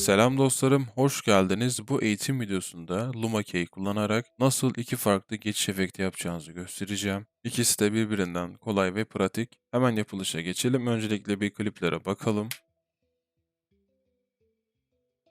Selam dostlarım, hoş geldiniz. Bu eğitim videosunda LumaKey kullanarak nasıl iki farklı geçiş efekti yapacağınızı göstereceğim. İkisi de birbirinden kolay ve pratik. Hemen yapılışa geçelim. Öncelikle bir kliplere bakalım.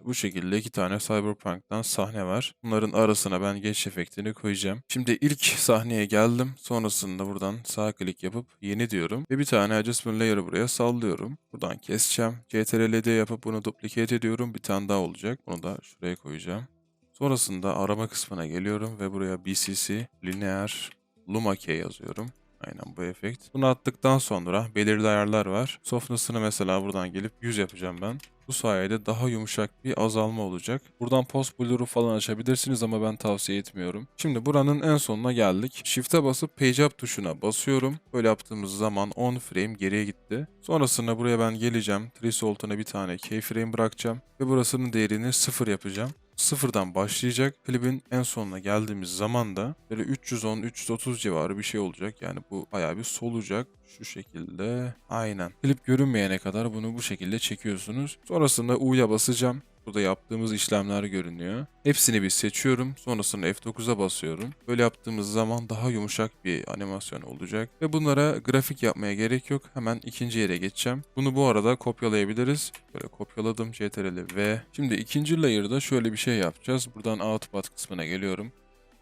Bu şekilde iki tane Cyberpunk'tan sahne var. Bunların arasına ben geçiş efektini koyacağım. Şimdi ilk sahneye geldim. Sonrasında buradan sağ klik yapıp yeni diyorum. Ve bir tane adjustment layer'ı buraya sallıyorum. Buradan keseceğim. CTRL-D yapıp bunu duplicate ediyorum. Bir tane daha olacak. Bunu da şuraya koyacağım. Sonrasında arama kısmına geliyorum ve buraya BCC Linear Luma Key yazıyorum. Aynen bu efekt. Bunu attıktan sonra belirli ayarlar var. Softness'ını mesela buradan gelip 100 yapacağım ben. Bu sayede daha yumuşak bir azalma olacak. Buradan post blur'u falan açabilirsiniz ama ben tavsiye etmiyorum. Şimdi buranın en sonuna geldik. Shift'e basıp page up tuşuna basıyorum. Böyle yaptığımız zaman 10 frame geriye gitti. Sonrasında buraya ben geleceğim. Treesalt'una bir tane keyframe bırakacağım. Ve burasının değerini 0 yapacağım sıfırdan başlayacak. Klibin en sonuna geldiğimiz zaman da böyle 310-330 civarı bir şey olacak. Yani bu bayağı bir solacak. Şu şekilde. Aynen. Klip görünmeyene kadar bunu bu şekilde çekiyorsunuz. Sonrasında U'ya basacağım. Burada yaptığımız işlemler görünüyor. Hepsini bir seçiyorum. Sonrasında F9'a basıyorum. Böyle yaptığımız zaman daha yumuşak bir animasyon olacak. Ve bunlara grafik yapmaya gerek yok. Hemen ikinci yere geçeceğim. Bunu bu arada kopyalayabiliriz. Böyle kopyaladım CTRL V. Şimdi ikinci layer'da şöyle bir şey yapacağız. Buradan Output kısmına geliyorum.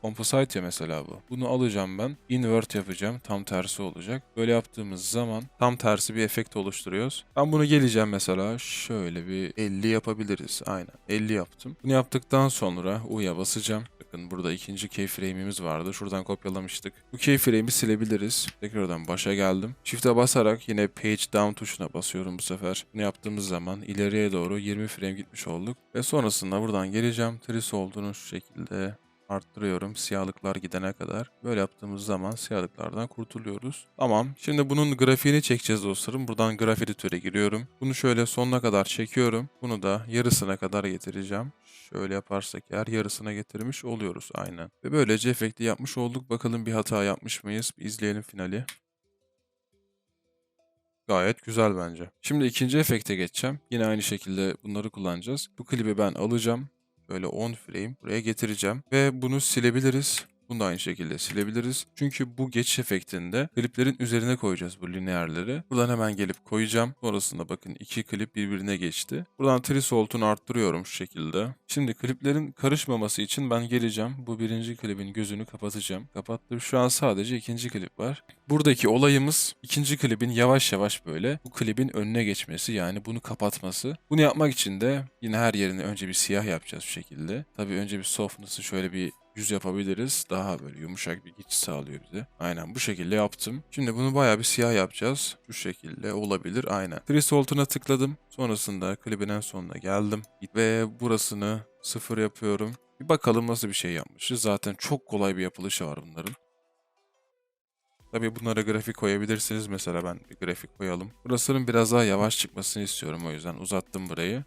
Composite ya mesela bu. Bunu alacağım ben. Invert yapacağım. Tam tersi olacak. Böyle yaptığımız zaman tam tersi bir efekt oluşturuyoruz. Ben bunu geleceğim mesela. Şöyle bir 50 yapabiliriz. Aynen. 50 yaptım. Bunu yaptıktan sonra U'ya basacağım. Bakın burada ikinci keyframe'imiz vardı. Şuradan kopyalamıştık. Bu keyframe'i silebiliriz. Tekrardan başa geldim. Shift'e basarak yine page down tuşuna basıyorum bu sefer. Bunu yaptığımız zaman ileriye doğru 20 frame gitmiş olduk. Ve sonrasında buradan geleceğim. Tris olduğunu şu şekilde arttırıyorum siyahlıklar gidene kadar. Böyle yaptığımız zaman siyahlıklardan kurtuluyoruz. Tamam. Şimdi bunun grafiğini çekeceğiz dostlarım. Buradan graf editöre giriyorum. Bunu şöyle sonuna kadar çekiyorum. Bunu da yarısına kadar getireceğim. Şöyle yaparsak eğer yarısına getirmiş oluyoruz aynen. Ve böylece efekti yapmış olduk. Bakalım bir hata yapmış mıyız? Bir izleyelim finali. Gayet güzel bence. Şimdi ikinci efekte geçeceğim. Yine aynı şekilde bunları kullanacağız. Bu klibi ben alacağım. Böyle 10 frame buraya getireceğim. Ve bunu silebiliriz. Bunu da aynı şekilde silebiliriz. Çünkü bu geçiş efektinde kliplerin üzerine koyacağız bu lineerleri. Buradan hemen gelip koyacağım. Sonrasında bakın iki klip birbirine geçti. Buradan Trisolt'unu arttırıyorum şu şekilde. Şimdi kliplerin karışmaması için ben geleceğim. Bu birinci klibin gözünü kapatacağım. Kapattım. Şu an sadece ikinci klip var. Buradaki olayımız ikinci klibin yavaş yavaş böyle bu klibin önüne geçmesi yani bunu kapatması. Bunu yapmak için de yine her yerini önce bir siyah yapacağız şu şekilde. Tabii önce bir softness'ı şöyle bir yüz yapabiliriz. Daha böyle yumuşak bir geçiş sağlıyor bize. Aynen bu şekilde yaptım. Şimdi bunu bayağı bir siyah yapacağız. Şu şekilde olabilir aynen. Threshold'una tıkladım. Sonrasında klibin en sonuna geldim. Ve burasını sıfır yapıyorum. Bir bakalım nasıl bir şey yapmışız. Zaten çok kolay bir yapılışı var bunların. Tabii bunlara grafik koyabilirsiniz. Mesela ben bir grafik koyalım. Burasının biraz daha yavaş çıkmasını istiyorum. O yüzden uzattım burayı.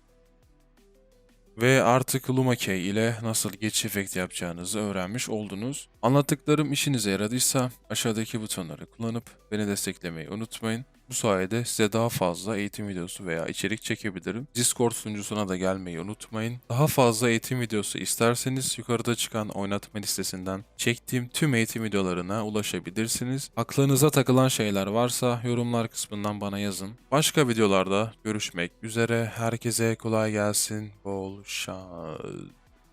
Ve artık LumaKey ile nasıl geçiş efekti yapacağınızı öğrenmiş oldunuz. Anlattıklarım işinize yaradıysa aşağıdaki butonları kullanıp beni desteklemeyi unutmayın. Bu sayede size daha fazla eğitim videosu veya içerik çekebilirim. Discord sunucusuna da gelmeyi unutmayın. Daha fazla eğitim videosu isterseniz yukarıda çıkan oynatma listesinden çektiğim tüm eğitim videolarına ulaşabilirsiniz. Aklınıza takılan şeyler varsa yorumlar kısmından bana yazın. Başka videolarda görüşmek üzere. Herkese kolay gelsin. Bol şans.